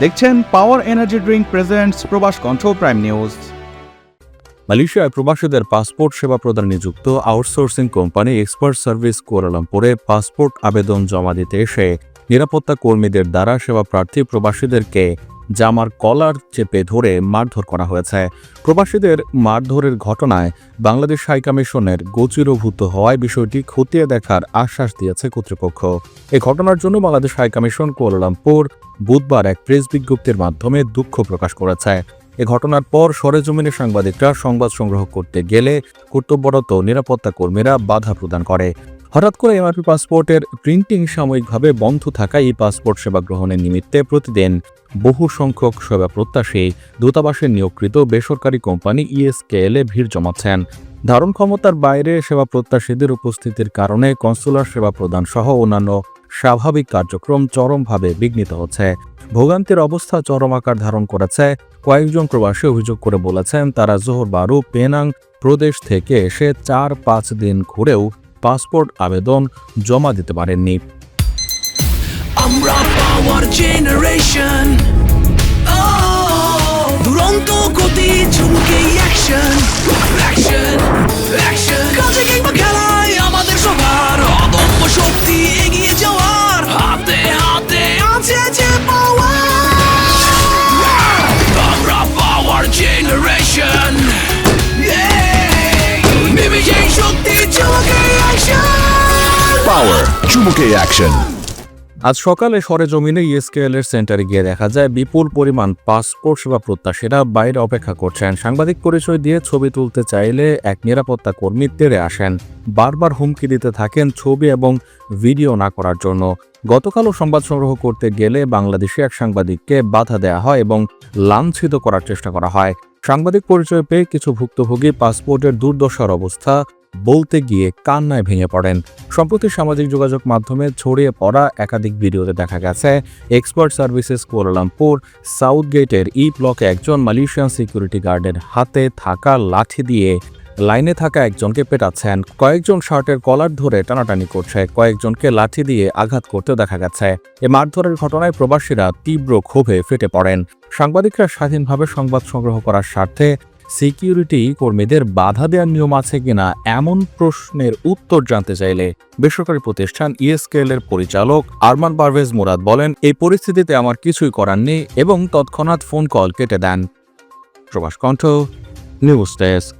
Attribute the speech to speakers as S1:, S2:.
S1: দেখছেন power energy drink presents প্রবাস কণ্ঠ প্রাইম নিউজ
S2: মালয়েশিয়ায় প্রবাসীদের পাসপোর্ট সেবা প্রদান নিযুক্ত আউটসোর্সিং কোম্পানি এক্সপার্ট সার্ভিস কোয়ালালামপুরে পাসপোর্ট আবেদন জমা দিতে এসে নিরাপত্তা কর্মীদের দ্বারা সেবা প্রার্থী প্রবাসীদেরকে জামার কলার চেপে ধরে মারধর করা হয়েছে। প্রবাসীদের মারধরের ঘটনায় বাংলাদেশ হাইকমিশনের গোচিরভূত হওয়ায় বিষয়টি খতিয়ে দেখার আশ্বাস দিয়েছে কর্তৃপক্ষ। এ ঘটনার জন্য বাংলাদেশ হাইকমিশন কুয়ালালামপুর বুধবার এক প্রেস বিজ্ঞপ্তির মাধ্যমে দুঃখ প্রকাশ করেছে। এ ঘটনার পর সরেজমিনে সাংবাদিকরা সংবাদ সংগ্রহ করতে গেলে কর্তব্যরত নিরাপত্তা কর্মীরা বাধা প্রদান করে। হঠাৎ করে এমআরপি পাসপোর্টের প্রিন্টিং সাময়িকভাবে বন্ধ থাকায় এই পাসপোর্ট সেবা গ্রহণের নিমিত্তে প্রতিদিন বহু সংখ্যক সেবা প্রত্যাশী দূতাবাসে নিয়োগকৃত বেসরকারি কোম্পানি ইএসকেএল ভিড় জমাচ্ছেন। ধারণ ক্ষমতার বাইরে সেবা প্রত্যাশীদের উপস্থিতির কারণে কনসুলার সেবা প্রদান সহ অন্যান্য স্বাভাবিক কার্যক্রম চরমভাবে বিঘ্নিত হচ্ছে। ভোগান্তির অবস্থা চরম আকার ধারণ করেছে। কয়েকজন প্রবাসী অভিযোগ করে বলেছেন, তারা জোহর বারু পেনাং প্রদেশ থেকে এসে চার পাঁচ দিন ঘুরেও পাসপোর্ট আবেদন জমা দিতে পারেননি।
S3: আমরা পাওয়ার জেনারেশন
S4: Power, চুমুকে অ্যাকশন
S2: আজ সকালে সরেজমিনে ইএসকেএল এর সেন্টারে গিয়ে দেখা যায় বিপুল পরিমাণ পাসপোর্ট সেবা প্রত্যাশীরা বাইরে অপেক্ষা করছেন। সাংবাদিক পরিচয় দিয়ে ছবি তুলতে চাইলে এক নিরাপত্তা কর্মী তেড়ে আসেন। বারবার হুমকি দিতে থাকেন ছবি এবং ভিডিও না করার জন্য। গতকালও সংবাদ সংগ্রহ করতে গেলে বাংলাদেশি এক সাংবাদিককে বাধা দেওয়া হয় এবং লাঞ্ছিত করার চেষ্টা করা হয়। সাংবাদিক পরিচয় পেয়ে কিছু ভুক্তভোগী পাসপোর্টের দুর্দশার অবস্থা বলতে গিয়ে কান্নায় ভেঙে পড়েন। সম্প্রতি সামাজিক যোগাযোগ মাধ্যমে ছড়িয়ে পড়া একাধিক ভিডিওতে দেখা গেছে এক্সপার্ট সার্ভিসেস কুয়ালালামপুর সাউথ গেটের ই ব্লকে একজন মালয়েশিয়ান সিকিউরিটি গার্ডের হাতে থাকা লাঠি দিয়ে লাইনে থাকা একজনকে পেটাচ্ছেন। কয়েকজন শার্টের কলার ধরে টানাটানি করছে, কয়েকজনকে লাঠি দিয়ে আঘাত করতে দেখা গেছে। এ মারধরের ঘটনায় প্রবাসীরা তীব্র ক্ষোভে ফেটে পড়েন। সাংবাদিকরা স্বাধীনভাবে সংবাদ সংগ্রহ করার স্বার্থে সিকিউরিটি কর্মীদের বাধা দেওয়ার নিয়ম আছে কিনা এমন প্রশ্নের উত্তর জানতে চাইলে বেসরকারি প্রতিষ্ঠান ইএসকেএল এর পরিচালক আরমান পারভেজ মুরাদ বলেন, এই পরিস্থিতিতে আমার কিছুই করার নেই এবং তৎক্ষণাৎ ফোন কল কেটে দেন। প্রবাস কণ্ঠ, নিউজ ডেস্ক।